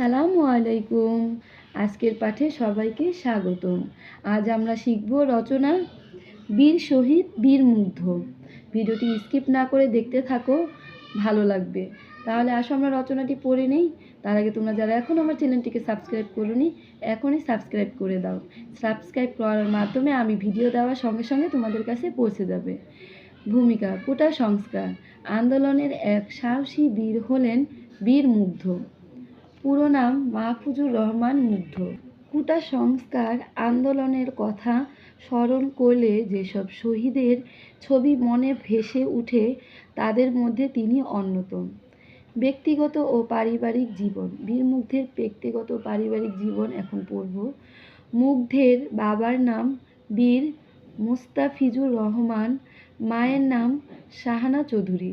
আসসালামু আলাইকুম। আজকের পাঠে সবাইকে স্বাগতম। আজ আমরা শিখব রচনা বীর শহীদ বীর মুগ্ধ। ভিডিওটি স্কিপ না করে দেখতে থাকো, ভালো লাগবে। তাহলে আসো আমরা রচনাটি পড়ে নেই। তার আগে তোমরা যারা এখন আমার চ্যানেলটিকে সাবস্ক্রাইব করোনি, এখনই সাবস্ক্রাইব করে দাও। সাবস্ক্রাইব করার মাধ্যমে আমি ভিডিও দেওয়ার সঙ্গে সঙ্গে তোমাদের কাছে পৌঁছে যাবে। ভূমিকা, কোটা সংস্কার। আন্দোলনের এক সাহসী বীর হলেন বীর মুগ্ধ। পুরো নাম মাহফুজুর রহমান মুগ্ধ। কুটা সংস্কার আন্দোলনের কথা স্মরণ করলে যেসব শহীদের ছবি মনে ভেসে উঠে, তাদের মধ্যে তিনি অন্যতম। ব্যক্তিগত ও পারিবারিক জীবন বীর মুগ্ধের ব্যক্তিগত পারিবারিক জীবন এখন পড়ব মুগ্ধের বাবার নাম বীর মুস্তাফিজুর রহমান, মায়ের নাম শাহানা চৌধুরী।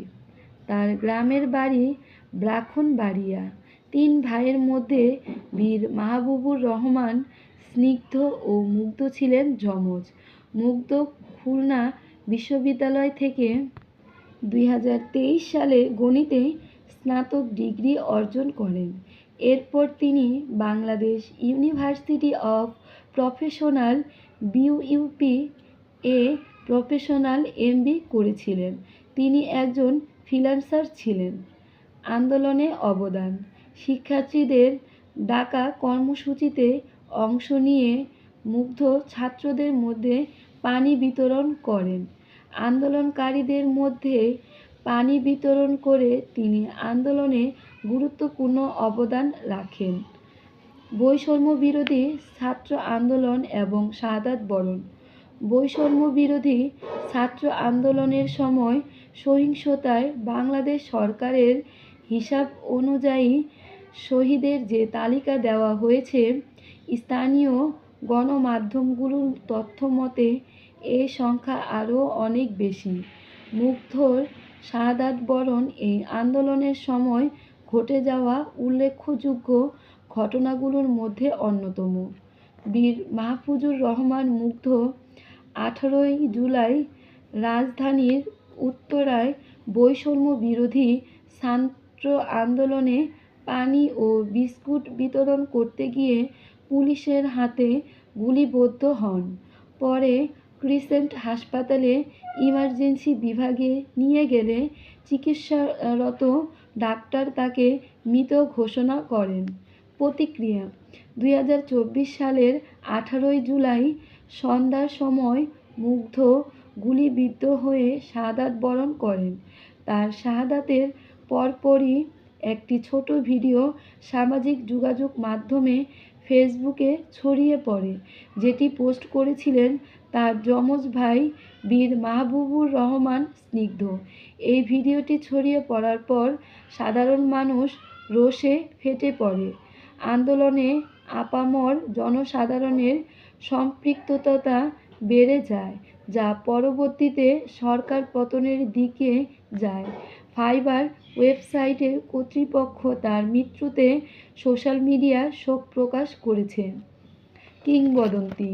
তার গ্রামের বাড়ি ব্রাহ্মণবাড়িয়া তিন ভাইয়ের মধ্যে বীর মাহবুবুর রহমান স্নিগ্ধ ও মুগ্ধ ছিলেন যমজ। মুগ্ধ খুলনা বিশ্ববিদ্যালয় থেকে দুই হাজার তেইশ সালে গণিতে স্নাতক ডিগ্রি অর্জন করেন। এরপর তিনি Bangladesh university of professional BUP A professional MB করেছিলেন। তিনি একজন ফ্রিল্যান্সার ছিলেন। আন্দোলনে অবদান শিক্ষার্থীদের ডাকা কর্মসূচিতে অংশ নিয়ে মুগ্ধ ছাত্রদের মধ্যে পানি বিতরণ করেন। আন্দোলনকারীদের মধ্যে পানি বিতরণ করে তিনি আন্দোলনে গুরুত্বপূর্ণ অবদান রাখেন। বৈষম্য বিরোধী ছাত্র আন্দোলন এবং শাহাদাত বরণ। বৈষম্য বিরোধী ছাত্র আন্দোলনের সময় সহিংসতায় বাংলাদেশ সরকারের হিসাব অনুযায়ী শহীদের যে তালিকা দেওয়া হয়েছে, স্থানীয় গণমাধ্যমগুলোর তথ্য মতে, এ সংখ্যা আরও অনেক বেশি। মুগ্ধর শাহাদাত বরণ এই আন্দোলনের সময় ঘটে যাওয়া উল্লেখযোগ্য ঘটনাগুলোর মধ্যে অন্যতম। বীর মাহফুজুর রহমান মুগ্ধ আঠারোই জুলাই রাজধানীর উত্তরায় বৈষম্য বিরোধী ছাত্র আন্দোলনে পানি ও বিস্কুট বিতরণ করতে গিয়ে পুলিশের হাতে গুলিবদ্ধ হন। পরে ক্রিসেন্ট হাসপাতালে ইমার্জেন্সি বিভাগে নিয়ে গেলে চিকিৎসারত ডাক্তার তাকে মৃত ঘোষণা করেন। প্রতিক্রিয়া, দুই হাজার চব্বিশ সালের আঠারোই জুলাই সন্ধ্যার সময় মুগ্ধ, গুলিবিদ্ধ হয়ে শাহাদাত বরণ করেন। তার শাহাদাতের পরপরই একটি ছোট ভিডিও সামাজিক যোগাযোগ মাধ্যমে ফেসবুকে ছড়িয়ে পড়ে, যেটি পোস্ট করেছিলেন তার যমজ ভাই বীর মাহবুবুর রহমান স্নিগ্ধ। এই ভিডিওটি ছড়িয়ে পড়ার পর সাধারণ মানুষ রোষে ফেটে পড়ে। আন্দোলনে আপামর জনসাধারণের সম্পৃক্ততা বেড়ে যায়, যা পরবর্তীতে সরকার পতনের দিকে যায়। ফাইবার ওয়েবসাইটের কর্তৃপক্ষ তার মৃত্যুতে সোশ্যাল মিডিয়া শোক প্রকাশ করেছে। কিংবদন্তি।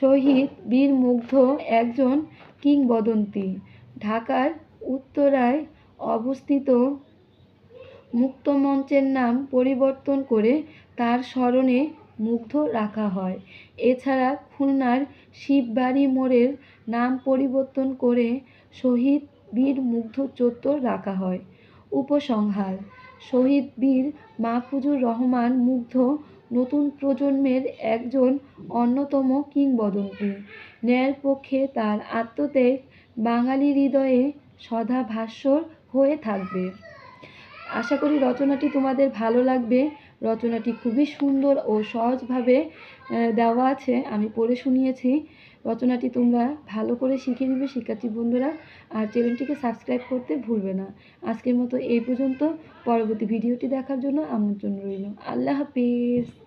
শহীদ বীর মুগ্ধ একজন কিংবদন্তি। ঢাকার উত্তরায় অবস্থিত মুক্তমঞ্চের নাম পরিবর্তন করে তার স্মরণে মুগ্ধ রাখা হয়। এছাড়া খুলনার শিববাড়ি মোড়ের নাম পরিবর্তন করে শহীদ বীর মুগ্ধ চত্বর রাখা হয়। উপসংহার, শহীদ বীর মাহফুজুর রহমান মুগ্ধ নতুন প্রজন্মের একজন অন্যতম কিংবদন্তি। ন্যায়ের পক্ষে তার আত্মত্যাগ বাঙালি হৃদয়ে সদা ভাস্বর হয়ে থাকবে। আশা করি রচনাটি তোমাদের ভালো লাগবে। রচনাটি খুবই সুন্দর ও সহজভাবে দেওয়া আছে। আমি পড়ে শুনিয়েছি। রচনাটি তোমরা ভালো করে শিখে নেবে, শিক্ষার্থী বন্ধুরা। আর চ্যানেলটিকে সাবস্ক্রাইব করতে ভুলবে না। আজকের মতো এই পর্যন্ত। পরবর্তী ভিডিওটি দেখার জন্য আমন্ত্রণ রইল। আল্লাহ হাফিজ।